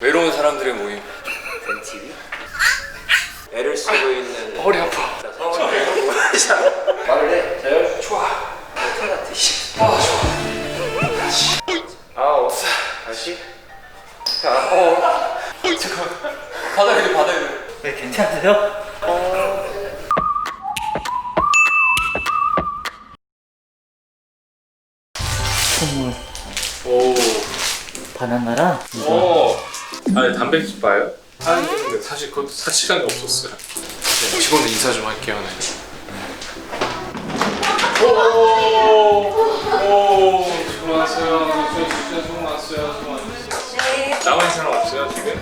외로운 사람들의 모임. 벤티비? 애를 쓰고 있는 허리 아파. 자, 성을 자, 말을 해. 자, 열. 좋아. 씨. 아 좋아. 아홉. 다시. 자, 어. 잠깐. 받아야 돼 받아야 돼. 네, 괜찮으세요? 선물 오. 바나나랑 이거 어. 아니 단백질 봐요? 근데 사실 그것도 살 시간이 없었어요. 네, 직원들 인사 좀 할게요. 네. 오, 오, 수고 많았어요. 진짜 수고 많았어요. 수고 많았어요. 남은 사람 없어요 지금?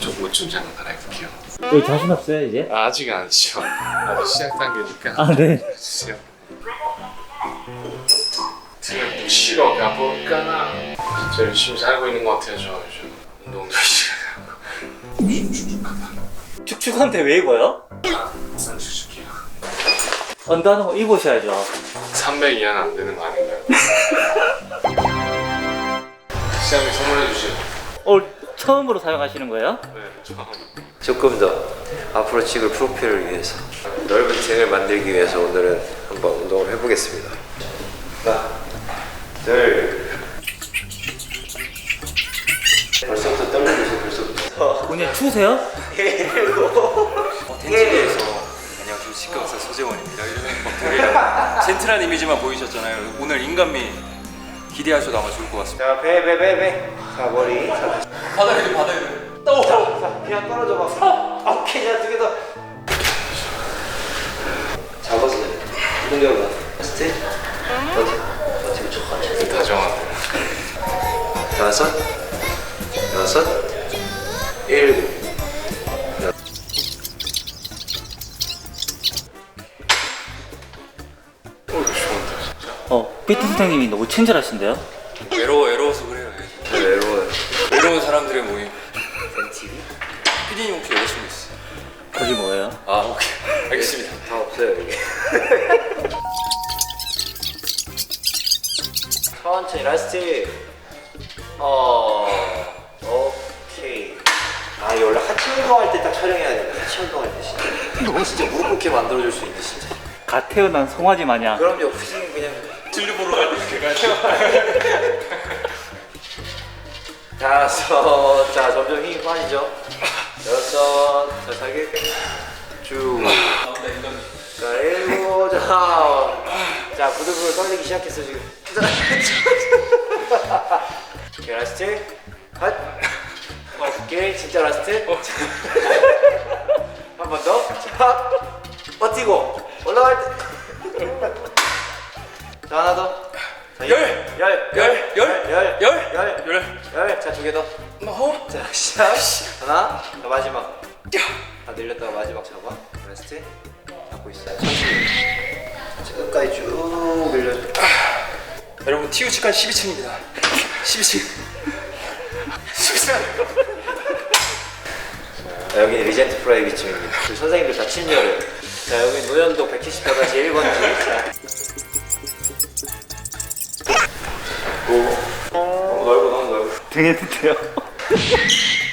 저못좀 잠깐 갈아입을게요. 왜 자신 없어요 이제? 아, 아직 아니죠. 아직 시작 단계니까. 아 네. 주세요. 등을 쉬러 가볼까나. 진짜 열심히 살고 있는 것 같아요 저 요즘. 운동 열심히 하고. 축축하다. 축축한데 왜 입어요? 난 축축해요. 언더하는 거 입으셔야죠 300 이하는 안 되는 거 아닌가요? 시장님 선물해 주시죠. 오늘 처음으로 사용하시는 거예요? 네, 처음. 조금 더 앞으로 찍을 프로필을 위해서 넓은 등을 만들기 위해서 오늘은 한번 운동을 해보겠습니다. 하나, 둘. 벌써부터 떨리고 있어. 벌써부터. 오늘 추우세요? 텐트리에서 안녕하세요 치과의사 소재원입니다. 이런 박들이랑 젠틀한 이미지만 보이셨잖아요. 오늘 인간미 기대하셔도 아마 좋을 것 같습니다. 자, 배, 배, 배, 배. 자, 머리. 자, 돼 받아야 돼. 자, 자, 그냥 떨어져 봐. 오케이, 자, 두개 더. 버티. 버티고 천천히. 다정하고. 다섯, 여섯, 일곱. 어, 이거 좋은데 진짜. 어 PT 선생님이 너무 친절하신데요? 외로워 외로워서 그래요. 잘 외로워요. 외로운 사람들의 모임. 벤티비? 피디님 혹시 여자친구 있어요? 거기 뭐예요? 아 오케이 알겠습니다. 다 없어요 여기. 천천히 라스트. 어. 아 이거 원래 하체 운동할 때 딱 촬영해야 되는데 하체 운동할 때 진짜 진짜 무릎 꿇게 만들어줄 수 있는 진짜. 갓 태어난 송아지 마냥 그럼요 후진 그냥. 진료 보러 갈때 이렇게 가죠. 다섯, 자 점점 힘이 빠지죠. 여섯, 자 살게 쭉. 나온다 인간미. 자 일곱, 자, 자 부들부들 떨리기 시작했어 지금. 오케이 라스트, 컷. 오케이 진짜 라스트. 한 번 더. 자, 버티고 올라갈 때. 자 하나 더. 자, 열! 열, 열! 열! 열, 열! 열, 열! 열. 자 두 개 더. 어? 자 시작. 하나, 자 마지막. 다 늘렸다가 마지막 잡아. 라스트. 잡고 있어요. 천천히. 자, 끝까지 쭉 늘려. 여러분 치과 12층입니다. 12층. 12층. 자, 여기는 리젠트 프라이빗층입니다. 그 선생님들 다 친절해요. 자, 여기 노현동 170평가 제 1번지. 자. 오. 너무 넓고 너무 넓고. 등했는데요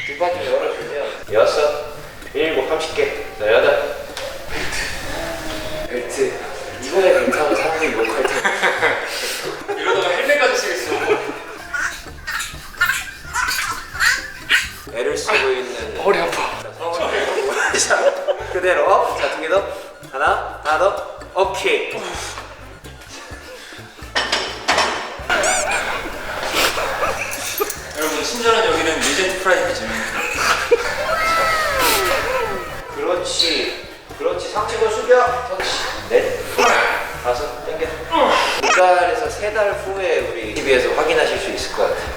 뒷바퀴 열어주면 여섯, 일곱, 삼십 개. 여러분 친절한 여기는 리젠트 프라이빗입니다. 그렇지. 그렇지. 상체를 숙여. 그렇지. 넷. 다섯. 당겨. 두 달에서 세 달 후에 우리 TV에서 확인하실 수 있을 것 같아요.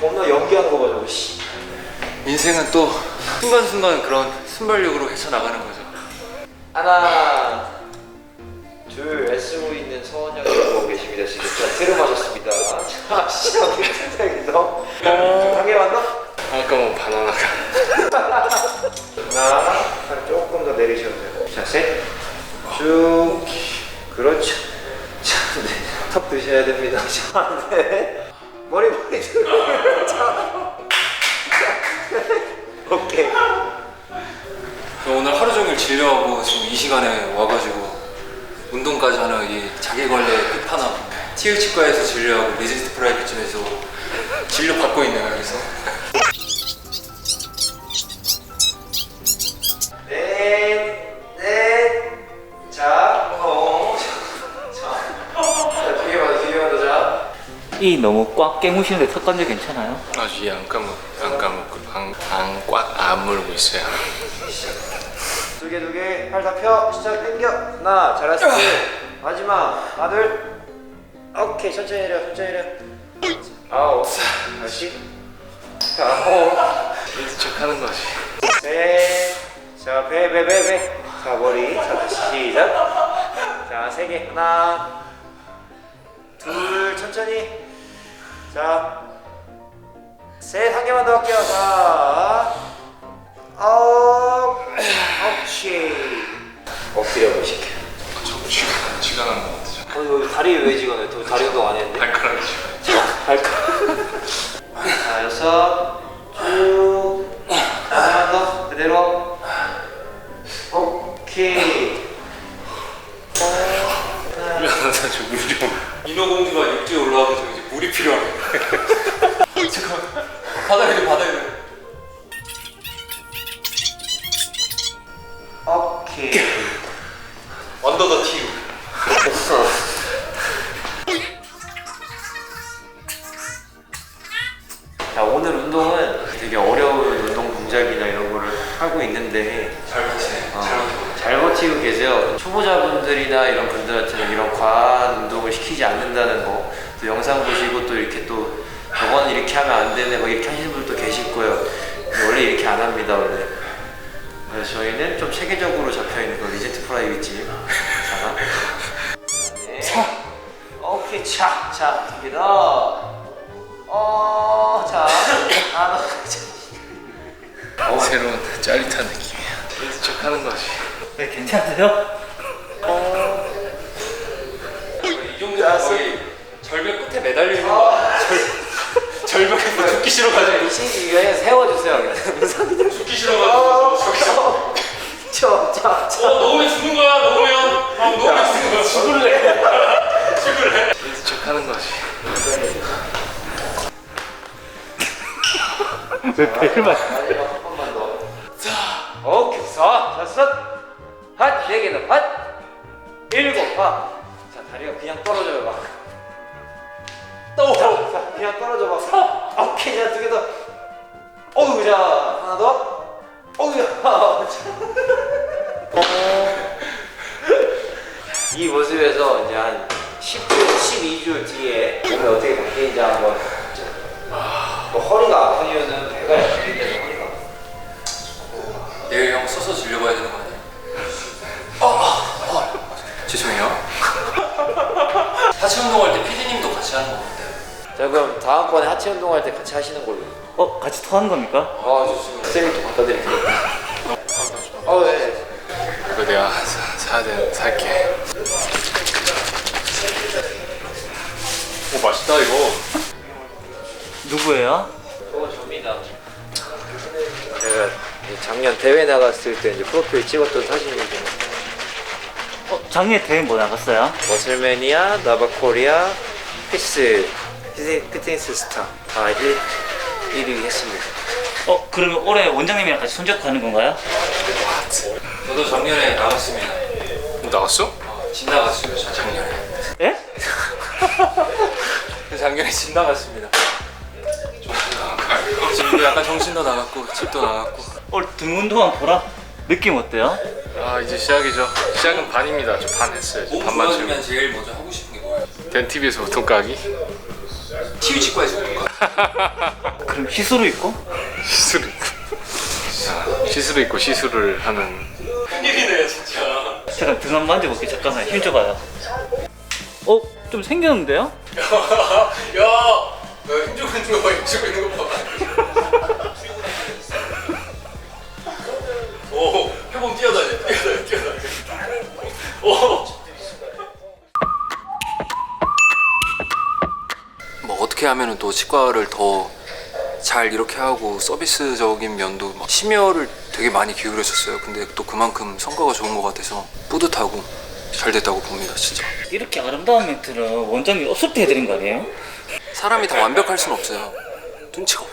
겁나 연기하는 거 봐, 저거. 씨. 인생은 또 순간순간 그런 순발력으로 헤쳐나가는 거죠. 하나, 둘, 애쓰고 있는 서원 양이 보고 계십니다. 지금 자, 트름하셨습니다. 자, 시작하겠습니다. 한개 만더? 아까 뭐 바나나가. 하나, 팔 조금 더 내리셔도 돼요. 자, 셋, 쭉, 그렇죠. 자, 네, 턱 드셔야 됩니다. 자, 네, 시간에 와가지고 운동까지 하는 이 자기관리 끝판왕 티일 치과에서 진료하고 리지스트 프라이빗쯤에서 진료 받고 있네요 여기서 넷, 넷, 자, 어, 자, 자, 뒤에 봐도 뒤에 봐도 자. 이 너무 꽉 깨무시는데 턱 관절 괜찮아요? 아주 이안 까먹 안 까먹고 안꽉안 물고 있어요. 두 개, 두 개, 팔 다 펴, 시작, 당겨. 하나, 잘했어. 마지막, 하나, 둘. 오케이, 천천히 내려, 천천히 내려. 아홉, 다시. 자, 아홉, 척하는 거지. 셋. 자, 배, 배, 배, 배. 자, 머리. 자, 다시 시작. 자, 세 개. 하나, 둘, 천천히. 자, 셋, 한 개만 더 할게요. 자, 아홉, 옳지. 엎드려 보실게요. 저 쥐가 쥐가 난것 같아. 어, 이거 다리 왜 지거네? 또 다리 운동 안 했는데? 발가락이 쥐가. 발가락. 자, 여섯, 쭉. 하나 더, 그대로. 오케이. 저물 좀. 인어공주가 육지에 올라와서 이제 물이 필요하네 잠깐 바다에 돼 바다에 버티고 계세요. 초보자분들이나 이런 분들한테는 이런 과한 운동을 시키지 않는다는 거, 또 영상 보시고 또 이렇게 또 저거는 이렇게 하면 안 되네, 막 이렇게 하시는 분들도 계실 거예요. 원래 이렇게 안 합니다, 원래. 그래서 저희는 좀 체계적으로 잡혀 있는 거 리제트 프라이빗집. 자, 네. 오케이, 차, 차, 두개 더. 어, 자, 하나 더. 어, 새로운 짜릿한 느낌이야. 미드 척하는 거지. 네, 괜찮으세요? 이 정도면 거의 절벽 끝에 매달려 있는 거 아니야? 절- 절벽에서 죽기 싫어가지고 이 위에 세워주세요. 그냥. 죽기 싫어가지고 저기서 저, 자, 자. 어 놓으면 죽는 거야 놓으면 어 놓으면 죽는 거야 죽을래 죽을래 척하는 거지. 왜 배를 맞 마지막 한 번만 더. 자, 오케이. 사, 다섯, 한, 네개 더, 한, 일곱, 하. 자, 다리가 그냥 떨어져요, 막. 또. 자, 자, 그냥 떨어져 봐. 사. 오케이, 자, 두 개 더. 어우, 자, 하나 더. 어우, 야. 이 모습에서 이제 한 10주, 12주 뒤에 몸이 어떻게 바뀌는지 한번. 자 그럼 다음번에 하체 운동할 때 같이 하시는 걸로. 어, 같이 토하는 겁니까? 아 좋습니다. 쓰레기통 갖다 드릴게요. 어 네. 이거 내가 사, 사야 돼 살게. 오 맛있다 이거. 누구예요? 저거 접니다. 제가 이제 작년 대회 나갔을 때 이제 프로필 찍었던 사진이고 어, 작년에 대회 뭐 나갔어요? 머슬매니아, 나바코리아, 피스, 피트- 피트니스 스타 다 1, 1위 했습니다. 어, 그러면 올해 원장님이랑 같이 손잡고 하는 건가요? 저도 작년에 나갔습니다 뭐 나왔어? 어, 진 나갔어요 저 작년에 예? 저 작년에 진 나갔습니다 그리고 약간 정신도 나갔고 집도 나갔고 오늘 등 운동한 보라 느낌 어때요? 아 이제 시작이죠. 시작은 반입니다. 저 반 했어요. 몸 반만 채우고. 좋아지면 제일 먼저 하고 싶은 게 뭐예요? 된 TV에서 보통 까기? TV 치과에서 볼까? 그럼 시술을 있고? 시술 있고. 자, 시술 있고 시술을 하는. 큰일이네요 진짜 제가 등 한 번 만져볼게요. 잠깐만 힘 줘봐요. 어? 좀 생겼는데요? 야! 너 힘 주고 있는 거 봐, 힘 주고 있는 거 봐. 오, 표범 뛰어다녀, 뛰어다녀, 뛰어다녀. 오. 어떻게 하면은 또 치과를 더 잘 이렇게 하고 서비스적인 면도 막 심혈을 되게 많이 기울였었어요. 근데 또 그만큼 성과가 좋은 것 같아서 뿌듯하고 잘 됐다고 봅니다, 진짜. 이렇게 아름다운 멘트를 원장님 없을 때 해드린 거 아니에요? 사람이 다 완벽할 수는 없어요. 눈치가